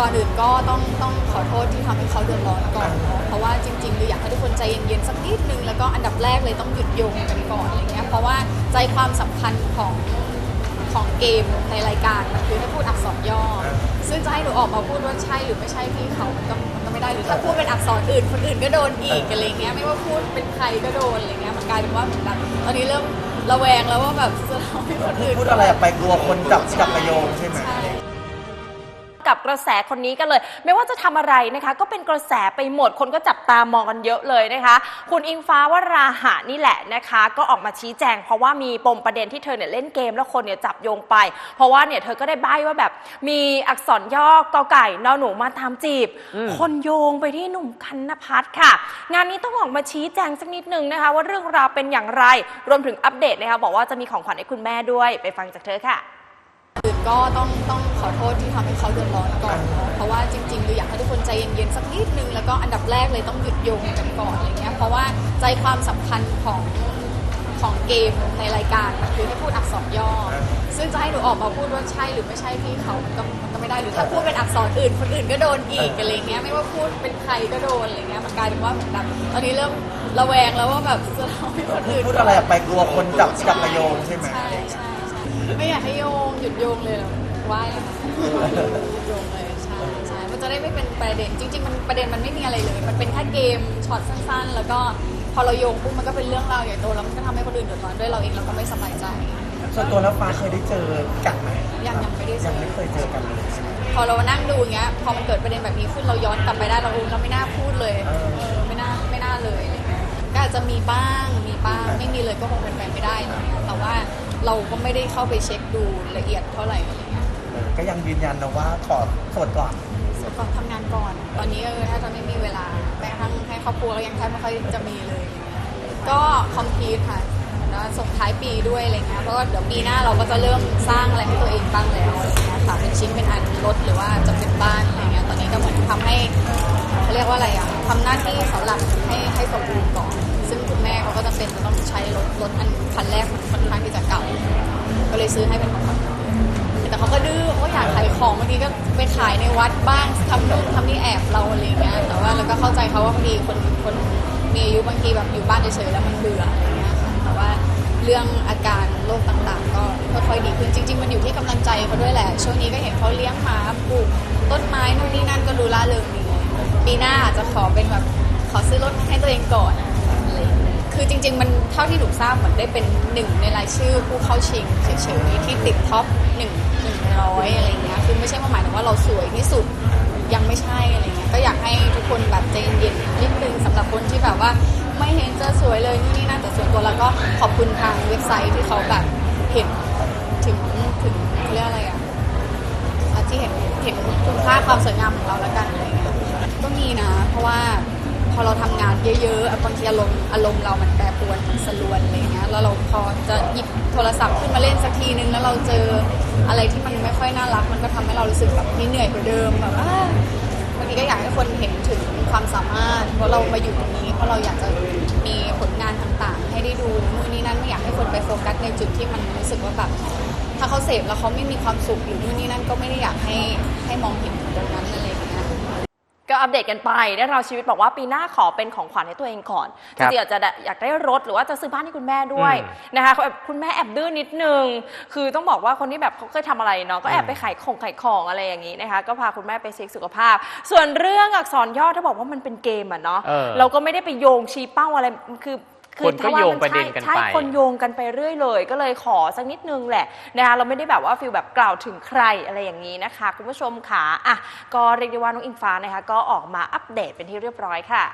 ก่อนอื่นก็ต้องต้องขอโทษที่ทำให้เขาเดือดร้อนก่อนเนอะเพราะว่าจริงๆคืออยากให้ทุกคนใจเย็นๆสักนิดนึงแล้วก็อันดับแรกเลยต้องหยุดโยงกันก่อนอะไรเงี้ยเพราะว่าใจความสำคัญของของเกมในรายการมันคือให้พูดอักษรย่อ ซึ่งจะให้หนูออกมาพูดว่าใช่หรือไม่ใช่พี่เขามันก็มันก็ไม่ได้หรือถ้าพูดเป็นอักษรอื่นคนอื่นก็โดนอีกอะไรเงี้ยไม่ว่าพูดเป็นใครก็โดนอะไรเงี้ยมันกลายเป็นว่าเหมือนแบบตอนนี้เริ่มระแวงแล้วว่าแบบจะทำให้คนอื่น พูดอะไรออกไปกลัวคนจับจับประโยงใช่ไหม ใช่ กับกระแสคนนี้กันเลย ไม่ว่าจะทำอะไรนะคะ ก็เป็นกระแสไปหมดคนก็จับตามองกันเยอะเลยนะคะ คุณอิงฟ้าวราหะนี่แหละนะคะ ก็ออกมาชี้แจง เพราะว่ามีปมประเด็นที่เธอเนี่ยเล่นเกมแล้วคนเนี่ยจับโยงไป เพราะว่าเนี่ยเธอก็ได้ใบ้ว่าแบบมีอักษรย่อกอไก่นอหนูมาตามจีบคนโยงไปที่หนุ่มคันนพัฒน์ค่ะ งานนี้ต้องออกมาชี้แจงสักนิดนึงนะคะ ว่าเรื่องราวเป็นอย่างไร รวมถึงอัปเดตนะคะบอกว่าจะมีของขวัญให้คุณแม่ด้วยไปฟังจากเธอค่ะอื่น ก็ต้องต้องขอโทษที่ทำให้เขาเดือดร้อนก่อนเนอะเพราะว่าจริงๆคืออยากให้ทุกคนใจเย็นๆสักนิดนึง แล้วก็อันดับแรกเลยต้องหยุดโยงกันก่อนอะไรเงี้ยเพราะว่าใจความสำคัญของของเกมในรายการมันคือให้พูดอักษรย่อ ซึ่งจะให้หนูออกมาพูดว่าใช่หรือไม่ใช่พี่เขามันก็มันก็ไม่ได้หรือถ้าพูดเป็นอักษรอื่น คนอื่นก็โดนอีกอะไรเงี้ยไม่ว่าพูดเป็นใครก็โดนอะไรเงี้ยมันกลายเป็นว่าเหมือนแบบตอนนี้เริ่มระแวงแล้วว่าแบบจะทำให้คนอื่นพูดอะไรออกไปกลัวคนจับจับประโยงใช่ไหมใช่ใช่ใช่ ไม่อยากให้โยงหยุดโยงเลยเหรอไหว้แล้วนะหยุดโยงเลยใช่ใช่มันจะได้ไม่เป็นประเด็นจริง ๆ มันประเด็นมันไม่มีอะไรเลย มันเป็นแค่เกมช็อตสั้น ๆ แล้วก็พอเราโยงปุ๊บมันก็เป็นเรื่องราวใหญ่โตแล้วมันก็ทำให้คนอื่นเดือดร้อนด้วยเราเองเราก็ไม่สบายใจ ส่วนตัวแล้วฟ้าเคยได้เจอกันไหมยังยังไม่ได้เจยังอไม่เคยเจอกันเลย พอเรานั่งดูอย่างเงี้ยพอมันเกิดประเด็นแบบนี้ขึ้นเราย้อนกลับไปได้เราอุ้เราไม่น่าพูดเลยเออ เออไม่น่าไม่น่าเลยอะไรเงี้ยก็อาจจะมีบ้างมีบ้างไม่มีเลยก็คงเป็นไปไม่ได้อะไรเงี้ยแต่ว่า เราก็ไม่ได้เข้าไปเช็คดูละเอียดเท่าไหร่อะไรเงี้ยเออก็ยังยืนยันนะว่าขอโสดก่อน ส่วนก่อนทำงานก่อน ตอนนี้ก็คือถ้าจะไม่มีเวลาแม้กระทั่งให้ครอบครัวก็ยังแทบไม่ค่อยจะมีเลยอะไรเงี้ยก็คอมพลีทค่ะแล้วส่งท้ายปีด้วยอะไรเงี้ยเพราะว่าเดี๋ยวปีหน้าเราก็จะเริ่มสร้างอะไรให้ตัวเองบ้างแล้วอะไรเงี้ยค่ะเป็นชิ้นเป็นอันรถหรือว่าจะเป็นบ้านอะไรเงี้ยตอนนี้ก็เหมือนทำให้เขาเรียกว่าอะไรอะทำหน้าที่เสาหลักให้ให้สมบูรณ์ก่อนซึ่งคุณแม่เขาก็จะเป็นจะต้องใช้รถรถอันคันแรกมันค่อนข้างที่จะเก่า ก็เลยซื้อให้เป็นของขวัญแต่เขาก็ดื้อเขาอยากขายของบางทีก็ไปขายในวัดบ้างทำนู่นทำนี่แอบเราอะไรเงี้ยแต่ว่าเราก็เข้าใจเขาว่าบางทีคนคนมีอายุบางทีแบบอยู่บ้านเฉยๆแล้วมันเบื่ออะไรเงี้ยค่ะแต่ว่าเรื่องอาการโรคต่างๆ ก็ค่อยๆดีขึ้นจริง ๆ มันอยู่ที่กำลังใจเขาด้วยแหละ ช่วงนี้ก็เห็นเขาเลี้ยงหมาปลูกต้นไม้นู่นนี่นั่นก็ดูล่าเริงดีปีหน้าอาจจะขอเป็นแบบขอซื้อรถให้ตัวเองก่อน คือจริง ๆ มันเท่าที่หนูทราบเหมือนได้เป็นหนึ่งในรายชื่อผู้เข้าชิงเฉยๆที่ติดท็อปหนึ่งหนึ่งร้อยอะไรเงี้ยคือไม่ใช่ว่าหมายถึงว่าเราสวยที่สุดยังไม่ใช่อะไรเงี้ยก็อยากให้ทุกคนแบบใจเย็นนิดนึงสำหรับคนที่แบบว่าไม่เห็นจะสวยเลยนู่นนี่นั่นแต่ส่วนตัวแล้วก็ขอบคุณทางเว็บไซต์ที่เขาแบบเห็นถึงถึงเขาเรียกอะไรอะอะที่เห็นเห็นคุณค่าความสวยงามของเราแล้วกันอะไรเงี้ยก็มีนะ เพราะว่า พอเราทำงานเยอะๆบางทีอารมณ์อารมณ์เรามันแปรปรวนมันสลวนอะไรเงี้ยแล้วเราพอจะหยิบโทรศัพท์ขึ้นมาเล่นสักทีนึงแล้วเราเจออะไรที่มันไม่ค่อยน่ารัก มันก็ทำให้เรารู้สึกแบบนี่เหนื่อยกว่าเดิมแบบว่าบางทีก็อยากให้คนเห็นถึงความสามารถเพราะเรามาอยู่ตรงนี้ เพราะเราอยากจะมีผลงานต่างๆ ให้ได้ดูนู่นนี่นั่นไม่อยากให้คนไปโฟกัสในจุดที่มันรู้สึกว่าแบบถ้าเขาเสพแล้วเขาไม่มีความสุขอยู่นู่นนี่นั่นก็ไม่ได้อยากให้ให้มองเห็นตรงนั้นอะไรอย่างเงี้ย ก็อัปเดตกันไปได้เราชีวิตบอกว่าปีหน้าขอเป็นของขวัญให้ตัวเองก่อนครับจริงๆอาจจะอยากได้รถหรือว่าจะซื้อบ้านให้คุณแม่ด้วยอืมนะคะแบบคุณแม่แอบดื้อนนิดนึง คือต้องบอกว่าคนที่แบบเขาเคยทำอะไรเนาะก็แอบไปขายของขายของอะไรอย่างนี้นะคะ ก็พาคุณแม่ไปเช็คสุขภาพ ส่วนเรื่องอักษรย่อถ้าบอกว่ามันเป็นเกมอะเนาะเออเราก็ไม่ได้ไปโยงชี้เป้าอะไรคือ คนก็ถ้าว่าโยงมัประเด็นกันใช่ไปใช่คนโยงกันไปเรื่อยเลย ก็เลยขอสักนิดนึงแหละนะคะเราไม่ได้แบบว่าฟิลแบบกล่าวถึงใครอะไรอย่างนี้นะคะ คุณผู้ชมค่ะอะก็เรียกได้ว่าน้องอิงฟ้านะคะก็ออกมาอัปเดตเป็นที่เรียบร้อยค่ะ